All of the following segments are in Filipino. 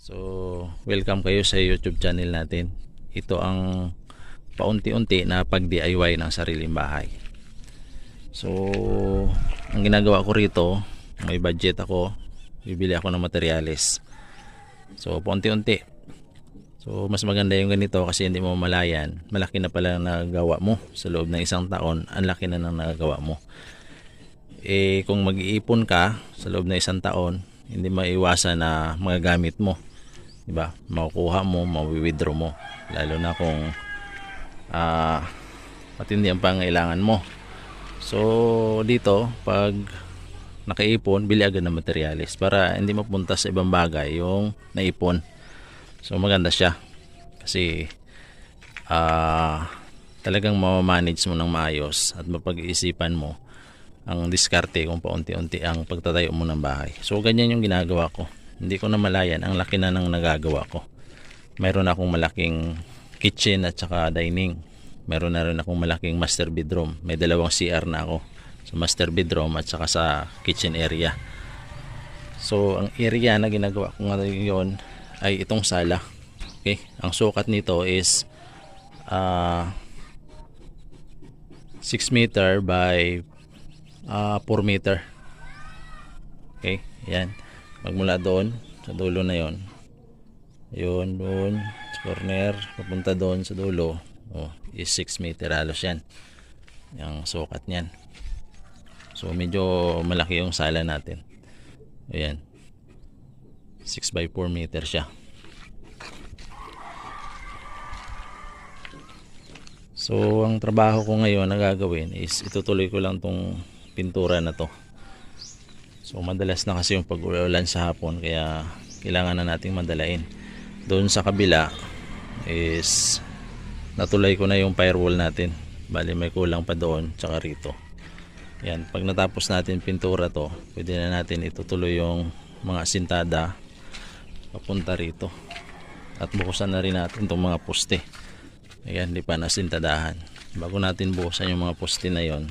So, welcome kayo sa YouTube channel natin. Ito ang paunti-unti na pag-DIY ng sariling bahay. So, ang ginagawa ko rito, may budget ako, bibili ako ng materyales. So, paunti-unti. So, mas maganda yung ganito kasi hindi mo malayan. Malaki na pala ang nagagawa mo sa loob ng isang taon. Ang laki na ng nagagawa mo. Eh, kung mag-iipon ka sa loob ng isang taon, hindi maiwasan na magagamit mo. Diba? Makukuha mo, mawi-withdraw mo. Lalo na kung ah matindi ang pangailangan mo. So, dito, pag nakaipon, bili agad ng materyales para hindi mapunta sa ibang bagay yung naipon. So maganda siya kasi ah talagang mamamanage mo ng maayos at mapag-iisipan mo ang diskarte kung paunti-unti ang pagtatayo mo ng bahay. So ganyan yung ginagawa ko. Hindi ko na malayan, ang laki na ng nagagawa ko. Mayroon akong malaking kitchen at saka dining. Meron na rin akong malaking master bedroom. May dalawang CR na ako. Sa master bedroom at saka sa kitchen area. So ang area na ginagawa ko ngayon ay itong sala. Okay? Ang sukat nito is ah 6 meter by ah 4 meter. Okay? Yan. Magmula doon sa dulo na yon. Yun, doon sa corner, papunta doon sa dulo. Oh, is 6 meter halos yan. Yung sukat niyan. So medyo malaki yung sala natin. Ayan. 6 by 4 meter siya. So, ang trabaho ko ngayon na gagawin is itutuloy ko lang tong pintura na to. So, madalas na kasi yung pag-uulan sa hapon kaya kailangan na nating madalain. Doon sa kabila is natulay ko na yung firewall natin. Bali may kulang pa doon tsaka rito. Yan, pag natapos natin pintura to, pwede na natin itutuloy yung mga sintada papunta rito. At bukusan na rin natin itong mga poste. Ayan, di pa nasintadahan. Bago natin bukusan yung mga poste na yon,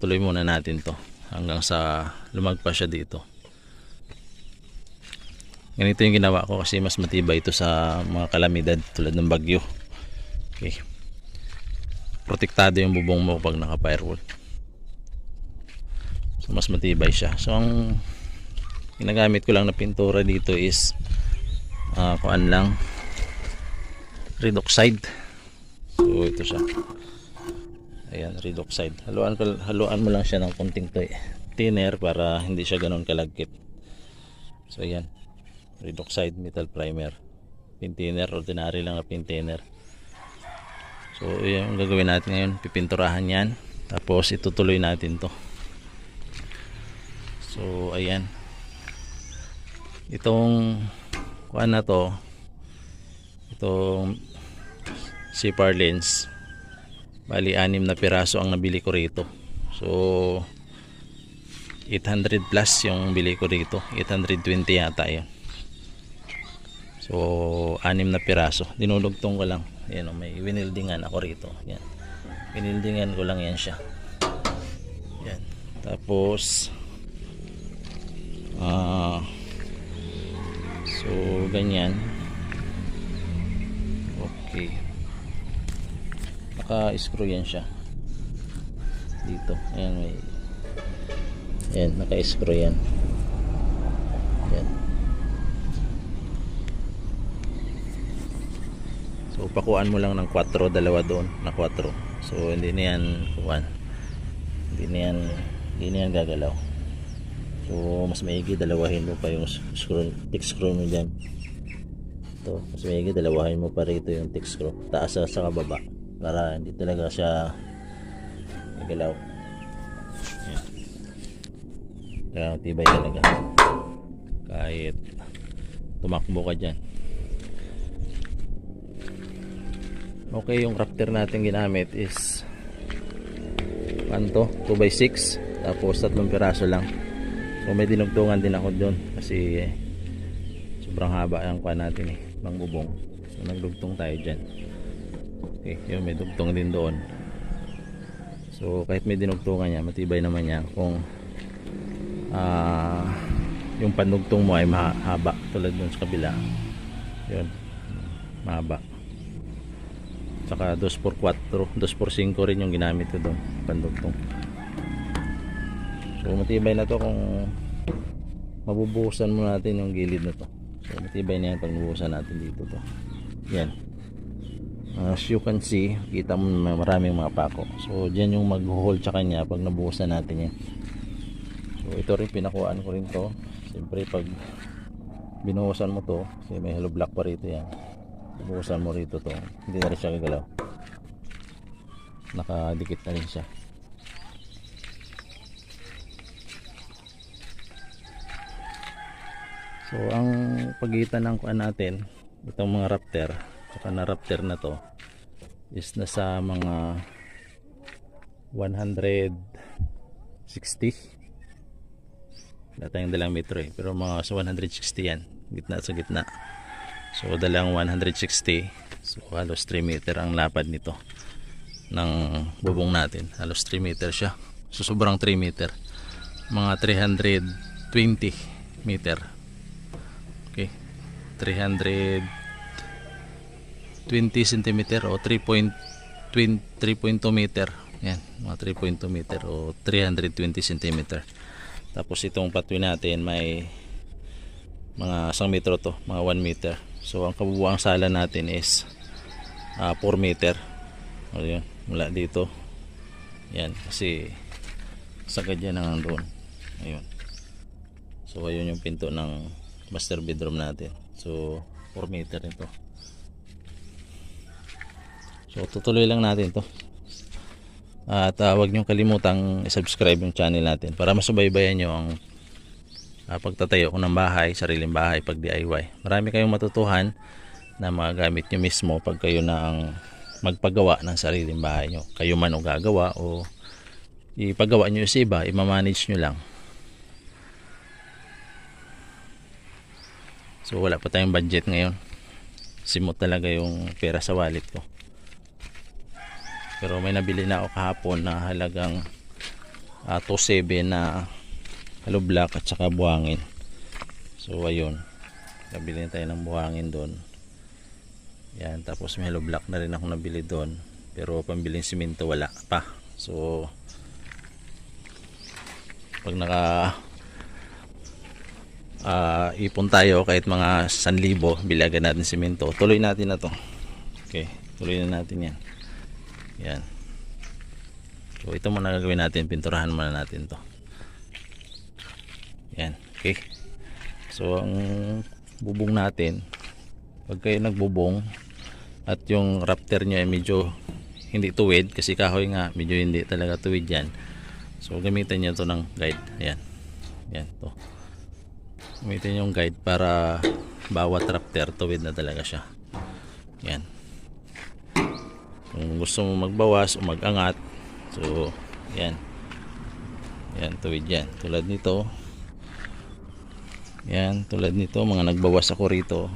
tuloy muna natin to hanggang sa lumagpas siya dito. Ganito yung ginawa ko kasi mas matibay ito sa mga kalamidad tulad ng bagyo. Okay. Protektado yung bubong mo pag naka-firewall. So mas matibay siya. So ang ginagamit ko lang na pintura dito is uh, kuan lang redoxide so ito siya ayan redoxide haluan, ko- haluan mo lang siya ng konting to thinner para hindi siya ganun kalagkit. So ayan. Redoxide metal primer. Pin thinner ordinary lang na pin thinner. So yun ang gagawin natin ngayon. Pipinturahan yan. Tapos itutuloy natin to. So ayan. Itong kuan na to. Itong CPR lens bali anim na piraso ang nabili ko rito. So 800 plus yung bili ko rito. 820 yata yun. So anim na piraso. Dinudugtong ko lang. Yan, oh, may winildingan ako rito. Yan winildingan ko lang yan siya. Yan tapos ah So, ganyan. Okay. Naka-screw yan siya. Dito. Ayan, may... Ayan, naka-screw yan. Ayan. So, pakuan mo lang ng 4, dalawa doon na 4. So, hindi na yan kuan. Hindi na yan, hindi na yan gagalaw. So, mas maigi dalawahin mo pa yung screw, thick screw mo dyan. Ito, mas maigi dalawahin mo pa rito yung thick screw. Taas sa, sa kababa. Para hindi talaga siya magalaw. Yan. Kaya tibay talaga. Kahit tumakbo ka dyan. Okay, yung raptor natin ginamit is ano to? 2x6 tapos tatlong piraso lang So may dinugtungan din ako doon kasi eh, sobrang haba ang kuha natin eh, mangbubong. So nagdugtong tayo dyan. Okay, yun may dugtong din doon. So kahit may dinugtungan niya, matibay naman niya kung ah yung pandugtong mo ay mahaba. tulad dun sa kabila. Yun mahaba. Tsaka 2x4 2x5 rin yung ginamit ko doon pandugtong. So matibay na to kung mabubuhusan mo natin yung gilid na to. So matibay na yan pag nabuhusan natin dito to. Yan as you can see kita mo maraming mga pako. So dyan yung mag-hold sa kanya pag nabuhusan natin yan. So ito rin pinakuhaan ko rin to. Siyempre pag binuhusan mo to kasi may hollow block pa rito yan. Binuhusan mo rito to hindi na rin siya gagalaw. Nakadikit na rin siya. So ang pagitan ng kuan natin itong mga raptor saka na raptor na to. Is nasa mga 160 wala tayong dalang metro eh. Pero mga sa 160 yan. Gitna sa gitna. So dalang 160 so halos 3 meter ang lapad nito ng bubong natin. Halos 3 meter siya. So sobrang 3 meter. Mga 320 meter. Okay 320 cm o 3.2 meter. Yan mga 3.2 meter o 320 cm tapos itong patwi natin may mga 1 metro to mga 1 meter. So ang kabubuang sala natin is ah, 4 meter. O yun mula dito. Yan kasi sagad yan ang doon. Ayun. So ayun yung pinto ng master bedroom natin. So 4 meter ito so tutuloy lang natin to at uh, huwag niyong kalimutang i-subscribe yung channel natin para masubaybayan nyo ang uh, pagtatayo ko ng bahay, sariling bahay pag DIY. Marami kayong matutuhan na magagamit nyo mismo pag kayo na ang magpagawa ng sariling bahay nyo. Kayo man o gagawa o ipagawa nyo sa iba, imamanage nyo lang. So wala pa tayong budget ngayon. Simot talaga yung pera sa wallet ko. Pero may nabili na ako kahapon na halagang uh, 2.7 na hollow block at saka buhangin. So ayun. Nabili na tayo ng buhangin doon. Yan, tapos may hollow block na rin ako nabili doon. Pero pambiling simento wala pa. So pag naka uh, ipon tayo kahit mga 1,000 bilagan natin simento tuloy natin na to okay tuloy na natin yan yan. So ito muna gagawin natin. Pinturahan muna natin to. Yan. Okay. So ang bubong natin pag kayo nagbubong at yung raptor nyo ay medyo hindi tuwid kasi kahoy nga medyo hindi talaga tuwid yan. So gamitin nyo to ng guide. Yan yan to. Gamitin yung guide para bawat raptor tuwid na talaga siya. Yan kung gusto mo magbawas o magangat so yan. Yan tuwid yan. Tulad nito. Yan tulad nito. Mga nagbawas ako rito.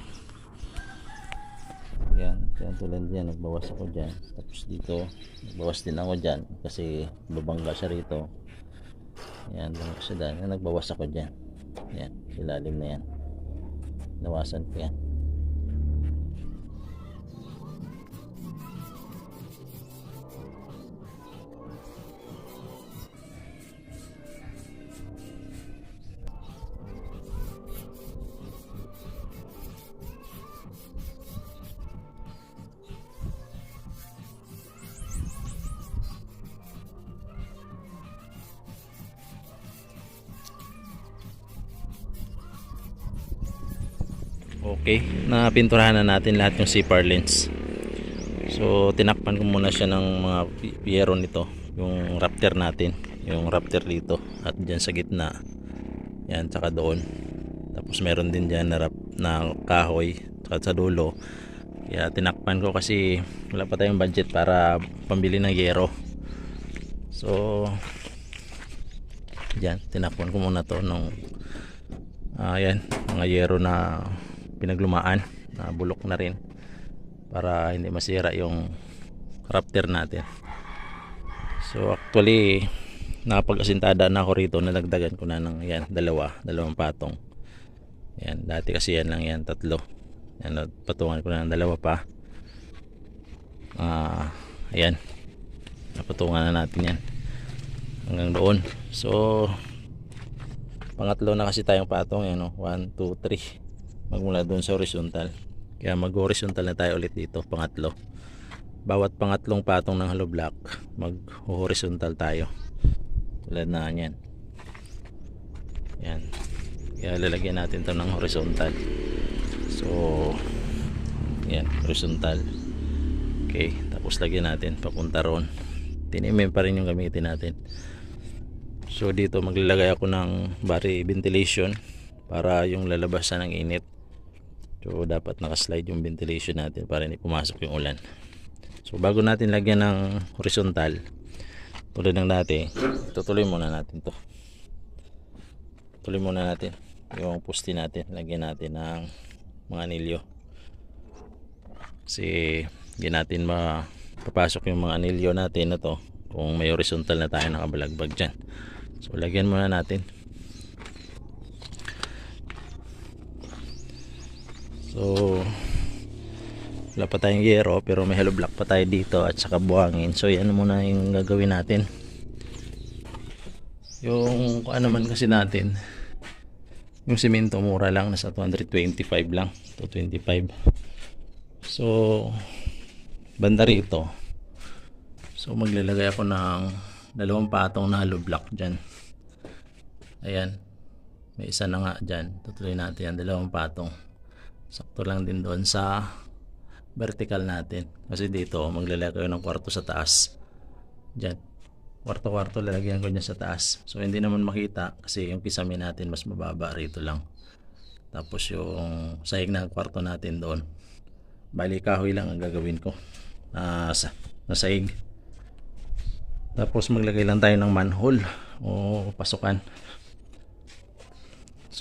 Yan yan tulad yan. Nagbawas ako dyan. Tapos dito nagbawas din ako dyan. Kasi babangga siya rito. Yan bangga siya dyan. Yan, nagbawas ako dyan. Yan ilalim na yan. Nawasan ko yan Okay, napinturahan na natin lahat yung CPR lens. So, tinakpan ko muna siya ng mga pi- piyero nito, yung raptor natin, yung raptor dito at diyan sa gitna. Yan, tsaka doon. Tapos meron din diyan na, rap, na kahoy at sa dulo. Kaya tinakpan ko kasi wala pa tayong budget para pambili ng yero. So, diyan, tinakpan ko muna to ng ayan, mga yero na pinaglumaan na bulok na rin para hindi masira yung raptor natin so actually nakapag-asintada na ako rito nadagdagan ko na ng yan, dalawa, dalawang patong Yan, dati kasi yan lang yan, tatlo. Yan, patungan ko na ng dalawa pa. Ah, ayan. Napatungan na natin yan. Hanggang doon. So, pangatlo na kasi tayong patong yan, no? 1, 2, 3. Magmula doon sa horizontal. Kaya mag-horizontal na tayo ulit dito, pangatlo. Bawat pangatlong patong ng hollow block, mag-horizontal tayo. Tulad na yan. Yan. Kaya lalagyan natin to ng horizontal. So, yan, horizontal. Okay, tapos lagyan natin papunta ron. Tinimin pa rin yung gamitin natin. So, dito maglalagay ako ng bari ventilation para yung lalabasan ng init. So, dapat nakaslide yung ventilation natin para hindi pumasok yung ulan. So, bago natin lagyan ng horizontal, tulad ng dati, tutuloy muna natin to. Tuloy muna natin yung pusti natin. Lagyan natin ng mga anilyo. Kasi hindi natin mapapasok yung mga anilyo natin na to kung may horizontal na tayo nakabalagbag dyan. So, lagyan muna natin. So, wala pa tayong yero pero may hollow block pa tayo dito at saka buhangin. So, yan muna yung gagawin natin. Yung kung ano man kasi natin, yung simento mura lang, nasa 225 lang. 225. So, banda rito. So, maglalagay ako ng dalawang patong na hollow block dyan. Ayan. May isa na nga dyan. Tutuloy natin yan. Dalawang patong. Sakto lang din doon sa vertical natin. Kasi dito, maglalagay ako ng kwarto sa taas. Dyan. Kwarto-kwarto lalagyan ko dyan sa taas. So, hindi naman makita kasi yung kisame natin mas mababa rito lang. Tapos yung sahig ng kwarto natin doon. Bali kahoy lang ang gagawin ko. Sa, na sahig. Tapos maglagay lang tayo ng manhole o pasukan.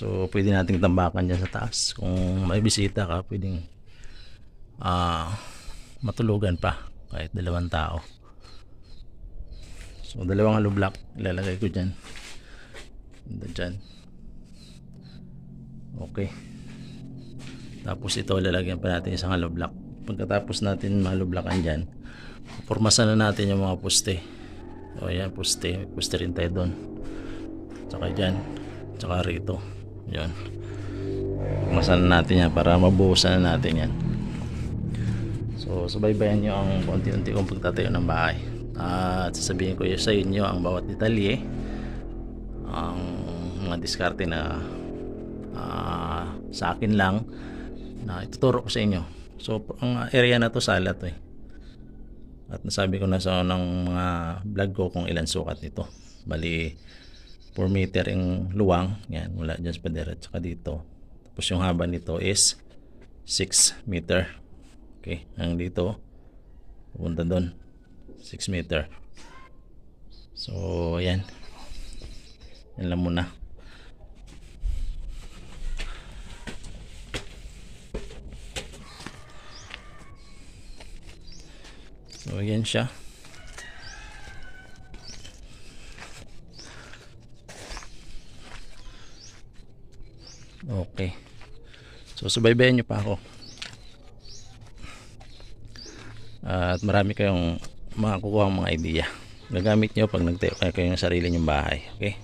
So, pwede nating tambakan dyan sa taas. Kung may bisita ka, pwedeng ah matulugan pa kahit dalawang tao. So, dalawang hollow block ilalagay ko dyan. Dyan. Okay. Tapos ito, lalagyan pa natin isang hollow block. Pagkatapos natin malublockan dyan, formasan na natin yung mga poste. O yan, poste. Poste rin tayo doon. Tsaka dyan. Tsaka rito. Yan. Formasan na natin yan para mabuhusan na natin yan. So, subaybayan nyo ang konti-unti kong pagtatayo ng bahay. At sasabihin ko sa inyo ang bawat detalye, ang mga diskarte na ah, sa akin lang na ituturo ko sa inyo. So, ang area na to sala to eh. At nasabi ko na sa ng mga vlog ko kung ilan sukat nito. Bali, 4 meter yung luwang. Yan, mula dyan sa padera at saka dito. Tapos yung haba nito is 6 meter. Okay, hanggang dito. Pupunta doon. 6 meter. So, ayan. Yan lang muna. So, ayan siya. Okay. So, subaybayan nyo pa ako. At marami kayong makakukuha mga idea. Gagamit nyo pag nagtayo kayo ng sarili nyong bahay. Okay?